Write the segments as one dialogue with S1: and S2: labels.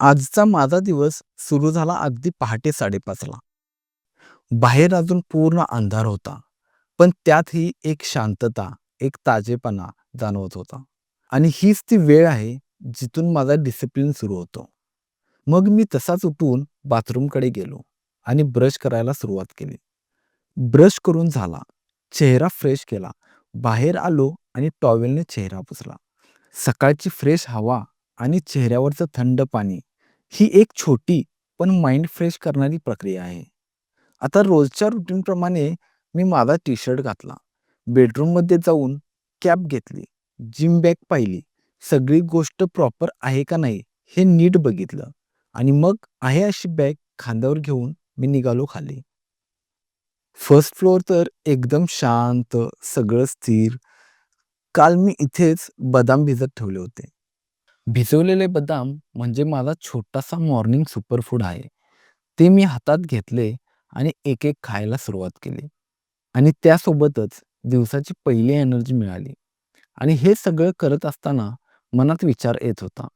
S1: आजचा माझा दिवस सुरू झाला अगदी पहाटे साडेपाचला. बाहेर अजून पूर्ण अंधार होता, पण त्यातही एक शांतता, एक ताजेपणा जाणवत होता. आणि हीच ती वेळ आहे जिथून माझा डिसिप्लिन सुरू होतो. मग मी तसाच उठून बाथरूमकडे गेलो आणि ब्रश करायला सुरुवात केली. ब्रश करून झाला, चेहरा फ्रेश केला, बाहेर आलो आणि टॉवेलने चेहरा पुसला. सकाळची फ्रेश हवा आणि चेहऱ्यावरचं थंड पाणी ही एक छोटी पण माइंड फ्रेश करणारी प्रक्रिया आहे. आता रोजच्या रुटीनप्रमाणे मी माझा टी शर्ट घातला, बेडरूममध्ये जाऊन कॅप घेतली, जिम बॅग पाहिली, सगळी गोष्ट प्रॉपर आहे का नाही हे नीट बघितलं आणि मग आहे अशी बॅग खांद्यावर घेऊन मी निघालो खाली. फर्स्ट फ्लोअर तर एकदम शांत, सगळं स्थिर. काल मी इथेच बदाम भिजत ठेवले होते. भिजवलेले बदाम म्हणजे माझा छोटासा मॉर्निंग सुपरफूड आहे. ते मी हातात घेतले आणि एक एक खायला सुरुवात केली. आणि त्यासोबतच दिवसाची पहिली एनर्जी मिळाली. आणि हे सगळं करत असताना मनात विचार येत होता,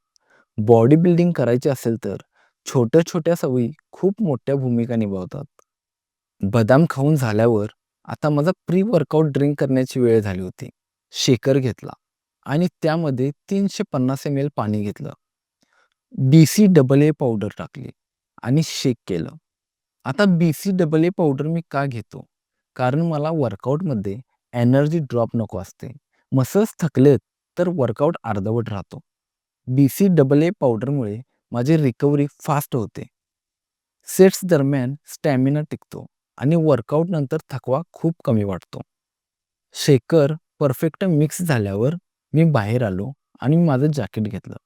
S1: बॉडी बिल्डिंग करायची असेल तर छोट्या छोट्या सवयी खूप मोठ्या भूमिका निभावतात. बदाम खाऊन झाल्यावर आता माझा प्री वर्कआउट ड्रिंक करण्याची वेळ झाली होती. शेकर घेतला आणि त्यामध्ये 350 एम एल पाणी घेतलं. B C double A powder टाकली आणि शेक केलं. आता B C double A powder मी का घेतो? कारण मला वर्कआउटमध्ये एनर्जी ड्रॉप नको असते. मसल्स थकलेत तर वर्कआउट अर्धवट राहतो. बी सी डबल ए पावडरमुळे माझी रिकव्हरी फास्ट होते. सेट्स दरम्यान स्टॅमिना टिकतो आणि वर्कआउट नंतर थकवा खूप कमी वाटतो. शेकर परफेक्ट मिक्स झाल्यावर मी बाहेर आलो आणि माझं जॅकेट घेतलं.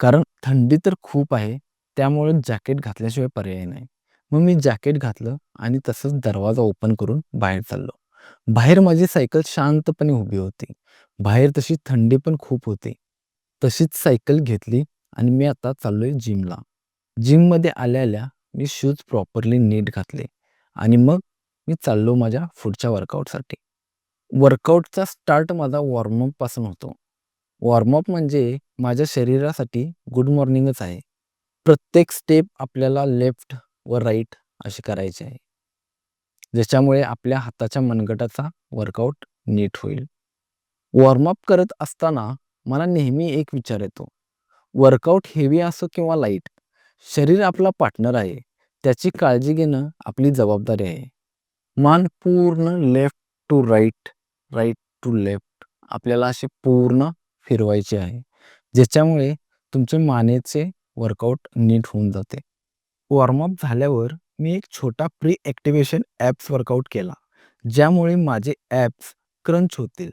S1: कारण थंडी तर खूप आहे, त्यामुळे जॅकेट घातल्याशिवाय पर्याय नाही. मग मी जॅकेट घातलं आणि तसंच दरवाजा ओपन करून बाहेर चाललो. बाहेर माझी सायकल शांतपणे उभी होती. बाहेर तशी थंडी पण खूप होती. तशीच सायकल घेतली आणि मी आता चाललोय जिमला. जिममध्ये आल्या आल्या मी शूज प्रॉपरली नीट घातले आणि मग मी चाललो माझ्या पुढच्या वर्कआउटसाठी. वर्कआउटचा स्टार्ट माझा वॉर्मअपपासून होतो. वॉर्मअप म्हणजे माझ्या शरीरासाठी गुड मॉर्निंगच आहे. प्रत्येक स्टेप आपल्याला लेफ्ट व राईट अशी करायची आहे. ज्याच्यामुळे आपल्या हाताच्या मनगटाचा वर्कआउट नीट होईल. वॉर्मअप करत असताना मला नेहमी एक विचार येतो, वर्कआउट हेवी असो किंवा लाइट, शरीर आपला पार्टनर आहे. त्याची काळजी घेणं आपली जबाबदारी आहे. मान पूर्ण left to right, right to left आपल्याला असे पूर्ण फिरवायचे आहे. ज्याच्यामुळे तुमचे मानेचे वर्कआउट नीट होऊन जाते. वॉर्मअप झाल्यावर मी एक छोटा प्री ॲक्टिवेशन ॲप्स वर्कआउट केला. ज्यामुळे माझे ॲप्स क्रंच होतील.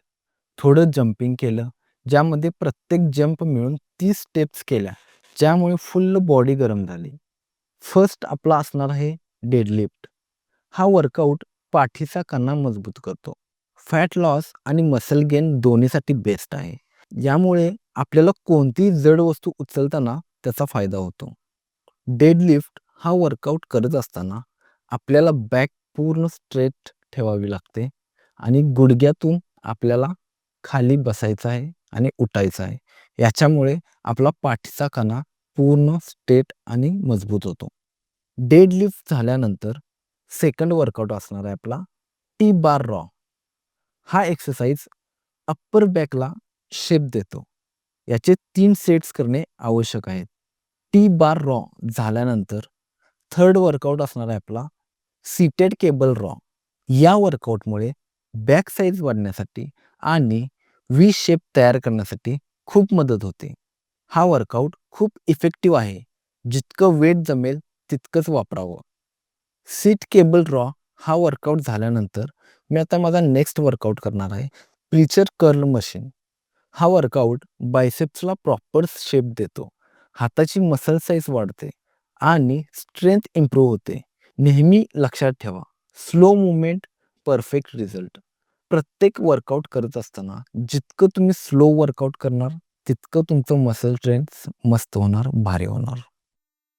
S1: थोडं जंपिंग केलं, ज्यामध्ये प्रत्येक जंप मिळून तीस स्टेप्स केल्या, ज्यामुळे फुल्ल बॉडी गरम झाली. फर्स्ट आपला असणार आहे डेडलिफ्ट. हा वर्कआउट पाठीचा कणा मजबूत करतो. फॅट लॉस आणि मसल गेन दोन्हीसाठी बेस्ट आहे. यामुळे आपल्याला कोणतीही जड वस्तू उचलताना त्याचा फायदा होतो. डेडलिफ्ट हा वर्कआउट करत असताना आपल्याला बॅक पूर्ण स्ट्रेट ठेवावी लागते आणि गुडघ्यातून आपल्याला खाली बसायचं आहे आणि उठायचं आहे. याच्यामुळे आपला पाठीचा कणा पूर्ण स्ट्रेट आणि मजबूत होतो. डेडलिफ्ट झाल्यानंतर सेकंड वर्कआउट असणार आहे आपला टी बार रॉ. हा एक्सरसाइज अप्पर बॅकला शेप देतो. याचे तीन सेट्स करणे आवश्यक आहेत. टी बार रॉ झाल्यानंतर थर्ड वर्कआउट असणार आहे आपला सीटेड केबल रॉ. या वर्कआउटमुळे बॅक साईज वाढण्यासाठी आणि व्ही शेप तयार करण्यासाठी खूप मदत होते. हा वर्कआउट खूप इफेक्टिव्ह आहे. जितकं वेट जमेल तितकंच वापरावं. सीट केबल रॉ हा वर्कआउट झाल्यानंतर मी आता माझा नेक्स्ट वर्कआउट करणार आहे प्रीचर कर्ल मशीन. हा वर्कआउट बायसेप्सला प्रॉपर शेप देतो. हाताची मसल साईज वाढते आणि स्ट्रेंथ इम्प्रूव्ह होते. नेहमी लक्षात ठेवा, स्लो मुवमेंट परफेक्ट रिझल्ट. प्रत्येक वर्कआउट करत असताना जितकं तुम्ही स्लो वर्कआउट करणार, तितकं तुमचं मसल स्ट्रेंथ मस्त होणार, भारी होणार.